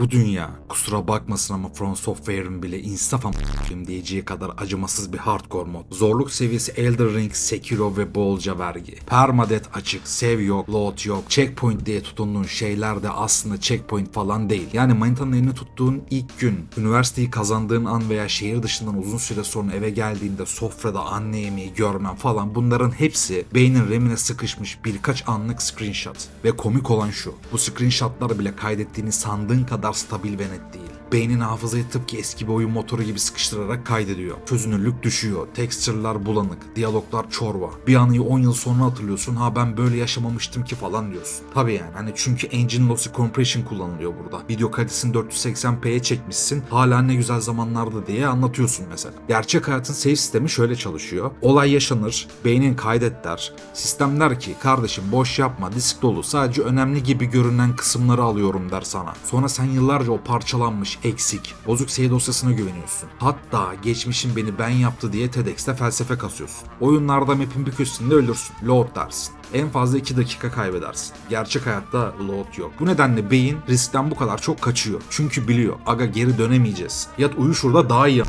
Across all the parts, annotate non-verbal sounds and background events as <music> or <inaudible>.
Bu dünya kusura bakmasın ama From Software'ın bile insaf am***yim diyeceği kadar acımasız bir hardcore mod. Zorluk seviyesi Elder Ring, Sekiro ve bolca vergi. Permadeath açık, save yok, load yok, checkpoint diye tutunduğun şeyler de aslında checkpoint falan değil. Yani manitanın elini tuttuğun ilk gün, üniversiteyi kazandığın an veya şehir dışından uzun süre sonra eve geldiğinde sofrada anne yemeği görmen falan bunların hepsi beynin remine sıkışmış birkaç anlık screenshot. Ve komik olan şu, bu screenshotlar bile kaydettiğini sandığın kadar stabil ve net değil. Beynin hafızayı tıpkı eski bir oyun motoru gibi sıkıştırarak kaydediyor. Çözünürlük düşüyor, texture'lar bulanık, diyaloglar çorba. Bir anıyı 10 yıl sonra hatırlıyorsun, ha ben böyle yaşamamıştım ki falan diyorsun. Tabii yani hani çünkü engine lossy compression kullanılıyor burada. Video kalitesini 480p'ye çekmişsin, hala ne güzel zamanlarda diye anlatıyorsun mesela. Gerçek hayatın save sistemi şöyle çalışıyor. Olay yaşanır, beynin kaydet der. Sistem der ki kardeşim boş yapma, disk dolu, sadece önemli gibi görünen kısımları alıyorum der sana. Sonra sen yıllarca o parçalanmış, eksik, bozuk save dosyasına güveniyorsun. Hatta geçmişin beni ben yaptı diye TEDx'te felsefe kasıyorsun. Oyunlarda map'in bir köşesinde ölürsün, load dersin. En fazla 2 dakika kaybedersin. Gerçek hayatta load yok. Bu nedenle beyin riskten bu kadar çok kaçıyor. Çünkü biliyor aga geri dönemeyeceğiz. Yat uyu şurada daha iyi.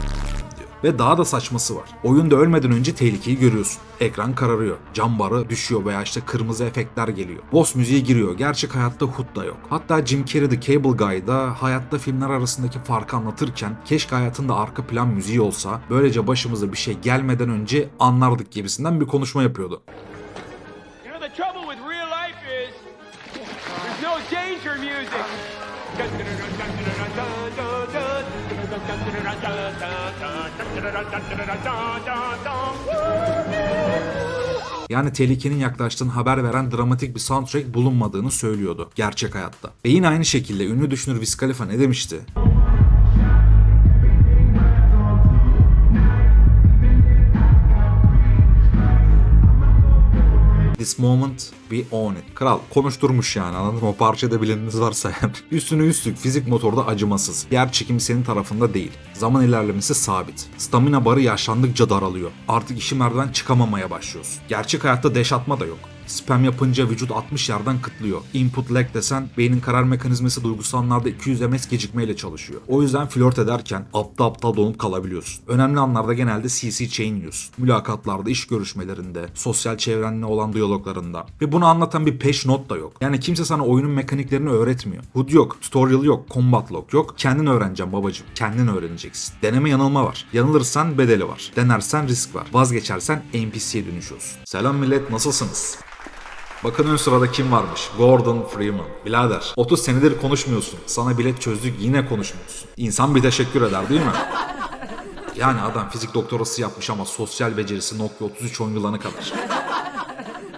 Ve daha da saçması var. Oyunda ölmeden önce tehlikeyi görüyorsun. Ekran kararıyor, cam barı düşüyor veya işte kırmızı efektler geliyor. Boss müziği giriyor. Gerçek hayatta HUD da yok. Hatta Jim Carrey The Cable Guy'da hayatta filmler arasındaki farkı anlatırken keşke hayatında arka plan müziği olsa böylece başımıza bir şey gelmeden önce anlardık gibisinden bir konuşma yapıyordu. Danger music. Yani tehlikenin yaklaştığını haber veren dramatik bir soundtrack bulunmadığını söylüyordu gerçek hayatta. Ve yine aynı şekilde ünlü düşünür Wiz Khalifa ne demişti? This moment we own it. Kral konuşturmuş yani anladın mı? O parçada bileniniz varsa eğer. <laughs> Üstüne üstlük fizik motorda acımasız. Yer çekimi senin tarafında değil. Zaman ilerlemesi sabit. Stamina barı yaşlandıkça daralıyor. Artık işi merdiven çıkamamaya başlıyorsun. Gerçek hayatta deş atma da yok. Spam yapınca vücut 60 yerden kıtlıyor. Input lag desen beynin karar mekanizması duygusal anlarda 200 ms gecikmeyle çalışıyor. O yüzden flört ederken aptal aptal donup kalabiliyorsun. Önemli anlarda genelde CC chain yiyorsun. Mülakatlarda, iş görüşmelerinde, sosyal çevrenle olan diyaloglarında. Ve bunu anlatan bir peş not da yok. Yani kimse sana oyunun mekaniklerini öğretmiyor. HUD yok, tutorial yok, combat log yok. Kendin öğreneceksin babacım. Kendin öğreneceksin. Deneme yanılma var. Yanılırsan bedeli var. Denersen risk var. Vazgeçersen NPC'ye dönüşüyorsun. Selam millet nasılsınız? Bakın ön sırada kim varmış? Gordon Freeman. Birader 30 senedir konuşmuyorsun. Sana bilet çözdük yine konuşmuyorsun. İnsan bir teşekkür eder değil mi? <laughs> Yani adam fizik doktorası yapmış ama sosyal becerisi Nokia 33 10 yılına kadar.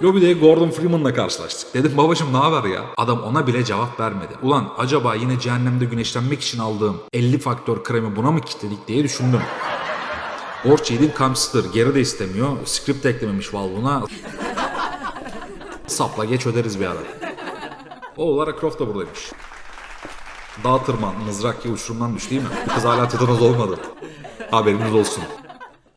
Lobide Gordon Freeman'la karşılaştık. Dedim babacım ne haber ya? Adam ona bile cevap vermedi. Ulan acaba yine cehennemde güneşlenmek için aldığım 50 faktör kremi buna mı kilitledik diye düşündüm. Borç yedin kamçıdır. Geri de istemiyor. Script eklememiş Valve'una. Sapla geç öderiz bir ara. O olarak Croft da buradaymış. Dağ tırman, mızrak ya uçurumdan düş değil mi? Kız hala tetanoz olmadı. Haberiniz olsun.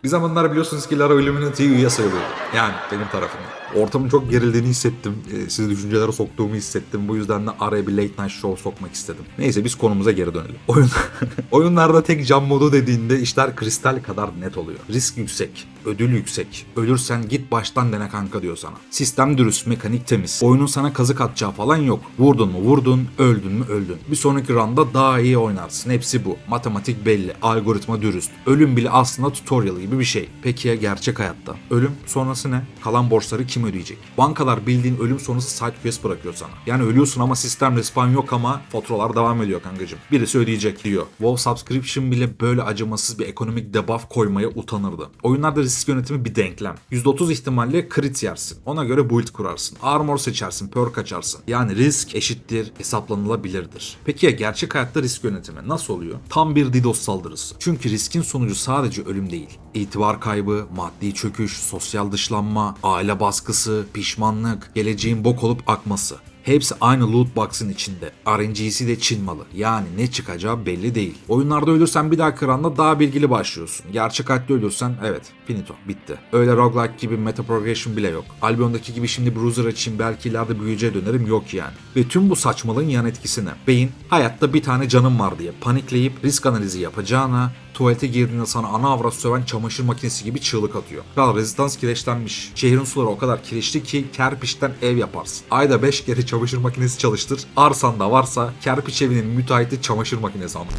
Bir zamanlar biliyorsunuz ki Lara Illuminati'ye üye sayılıyordu. Yani benim tarafımda. Ortamın çok gerildiğini hissettim. Ee, sizi düşüncelere soktuğumu hissettim. Bu yüzden de araya bir late night show sokmak istedim. Neyse biz konumuza geri dönelim. Oyun <laughs> Oyunlarda tek cam modu dediğinde işler kristal kadar net oluyor. Risk yüksek, ödül yüksek. Ölürsen git baştan dene kanka diyor sana. Sistem dürüst, mekanik temiz. Oyunun sana kazık atacağı falan yok. Vurdun mu vurdun, öldün mü öldün. Bir sonraki roundda daha iyi oynarsın. Hepsi bu. Matematik belli, algoritma dürüst. Ölüm bile aslında tutorial gibi bir şey. Peki ya gerçek hayatta? Ölüm sonrası ne? Kalan borçları kim ödeyecek? Bankalar bildiğin ölüm sonrası side quest bırakıyor sana. Yani ölüyorsun ama sistem respawn yok ama faturalar devam ediyor kankacım. Birisi ödeyecek diyor. WoW Subscription bile böyle acımasız bir ekonomik debuff koymaya utanırdı. Oyunlarda risk yönetimi bir denklem. %30 ihtimalle crit yersin. Ona göre build kurarsın. Armor seçersin, perk açarsın. Yani risk eşittir hesaplanılabilirdir. Peki ya gerçek hayatta risk yönetimi nasıl oluyor? Tam bir DDoS saldırısı. Çünkü riskin sonucu sadece ölüm değil. İtibar kaybı, maddi çöküş, sosyal dışlanma, aile baskısı, pişmanlık, geleceğin bok olup akması. Hepsi aynı loot box'ın içinde. RNG'si de Çin malı. Yani ne çıkacağı belli değil. Oyunlarda ölürsen bir dahaki randa daha bilgili başlıyorsun. Gerçek hayatta ölürsen evet finito bitti. Öyle roguelike gibi meta progression bile yok. Albion'daki gibi şimdi bruiser açayım belki ileride büyüyeceğe dönerim yok yani. Ve tüm bu saçmalığın yan etkisi ne? Beyin hayatta bir tane canım var diye panikleyip risk analizi yapacağına tuvalete girdiğinde sana ana avrat söven çamaşır makinesi gibi çığlık atıyor. Kral rezidans kireçlenmiş. Şehrin suları o kadar kireçli ki kerpiçten ev yaparsın. Ayda 5 kere çamaşır makinesi çalıştır. Arsan da varsa kerpiç evinin müteahhiti çamaşır makinesi ama.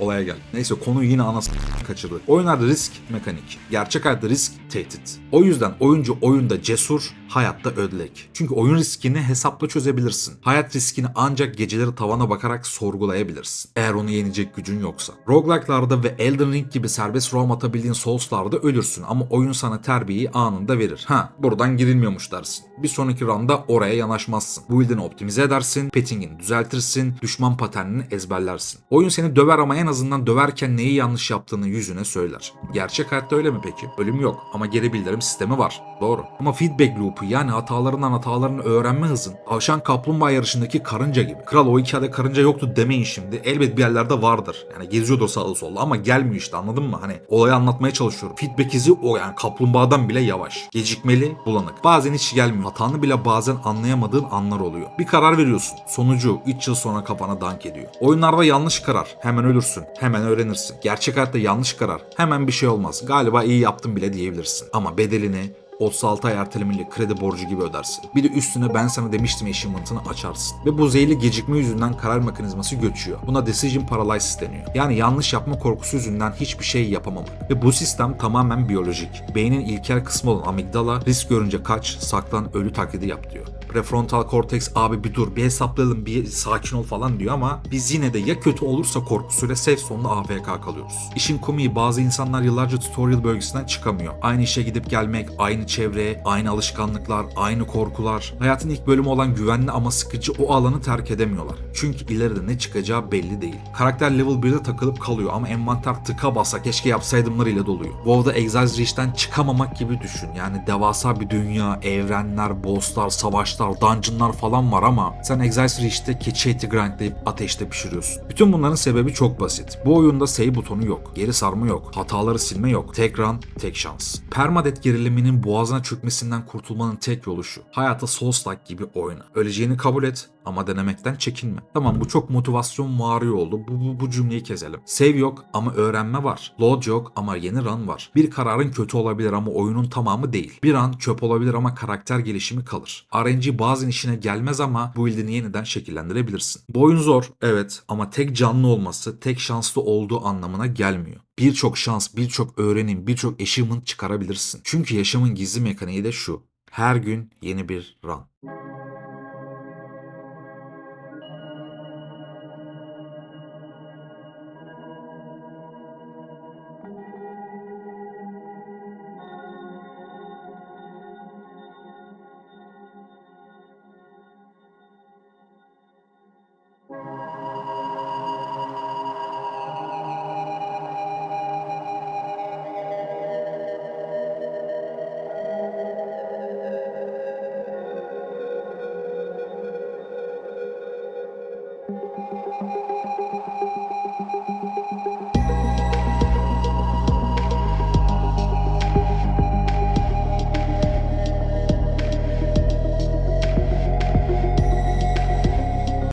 Olaya gel. Neyse konu yine anası kaçırdı. Oyunlarda risk mekanik. Gerçek hayatta risk tehdit. O yüzden oyuncu oyunda cesur, hayatta ödlek. Çünkü oyun riskini hesapla çözebilirsin. Hayat riskini ancak geceleri tavana bakarak sorgulayabilirsin. Eğer onu yenecek gücün yoksa. Roguelike'larda ve Elden Ring gibi serbest roam atabildiğin Souls'larda ölürsün ama oyun sana terbiyeyi anında verir. Ha buradan girilmiyormuş dersin. Bir sonraki roundda oraya yanaşmazsın. Build'ini optimize edersin, pettingini düzeltirsin, düşman paternini ezberlersin. Oyun seni döver ama en azından döverken neyi yanlış yaptığını yüzüne söyler. Gerçek hayatta öyle mi peki? Ölüm yok ama geri bildirim sistemi var. Doğru. Ama feedback loop'u yani hatalarından hatalarını öğrenme hızın tavşan kaplumbağa yarışındaki karınca gibi. Kral o hikayede karınca yoktu demeyin şimdi. Elbet bir yerlerde vardır. Yani geziyordur sağda solda ama gelmiyor işte anladın mı? Hani olayı anlatmaya çalışıyorum. Feedback izi o yani kaplumbağadan bile yavaş. Gecikmeli, bulanık. Bazen hiç gelmiyor. Hatanı bile bazen anlayamadığın anlar oluyor. Bir karar veriyorsun. Sonucu 3 yıl sonra kafana dank ediyor. Oyunlarda yanlış karar. Hemen ölürsün. Hemen öğrenirsin. Gerçek hayatta yanlış karar. Hemen bir şey olmaz. Galiba iyi yaptım bile diyebilirsin. Ama bedelini 36 ay ertelemeli kredi borcu gibi ödersin. Bir de üstüne ben sana demiştim achievement'ını açarsın. Ve bu zehirli gecikme yüzünden karar mekanizması göçüyor. Buna decision paralysis deniyor. Yani yanlış yapma korkusu yüzünden hiçbir şey yapamamak. Ve bu sistem tamamen biyolojik. Beynin ilkel kısmı olan amigdala risk görünce kaç, saklan, ölü taklidi yap diyor. Prefrontal korteks abi bir dur bir hesaplayalım bir sakin ol falan diyor ama biz yine de ya kötü olursa korkusuyla safe sonunda AFK kalıyoruz. İşin komiği bazı insanlar yıllarca tutorial bölgesinden çıkamıyor. Aynı işe gidip gelmek, aynı çevre, aynı alışkanlıklar, aynı korkular. Hayatın ilk bölümü olan güvenli ama sıkıcı o alanı terk edemiyorlar. Çünkü ileride ne çıkacağı belli değil. Karakter level 1'de takılıp kalıyor ama envanter tıka basa keşke yapsaydımlar ile doluyor. WoW'da Exiles Reach'ten çıkamamak gibi düşün. Yani devasa bir dünya, evrenler, bosslar, savaşlar, dungeonlar falan var ama sen Exiles Reach'te keçi eti grindlayıp ateşte pişiriyorsun. Bütün bunların sebebi çok basit. Bu oyunda save butonu yok, geri sarma yok, hataları silme yok. Tek run, tek şans. Permadeath geriliminin boğazına çökmesinden kurtulmanın tek yolu şu. Hayata Souls-like gibi oyna. Öleceğini kabul et ama denemekten çekinme. Tamam bu çok motivasyon vari oldu. Bu, bu, bu cümleyi kezelim. Save yok ama öğrenme var. Load yok ama yeni run var. Bir kararın kötü olabilir ama oyunun tamamı değil. Bir an çöp olabilir ama karakter gelişimi kalır. RNG bazen işine gelmez ama bu build'ini yeniden şekillendirebilirsin. Bu oyun zor evet ama tek canlı olması tek şanslı olduğu anlamına gelmiyor. Birçok şans, birçok öğrenim, birçok achievement çıkarabilirsin. Çünkü yaşamın gizli mekaniği de şu. Her gün yeni bir run.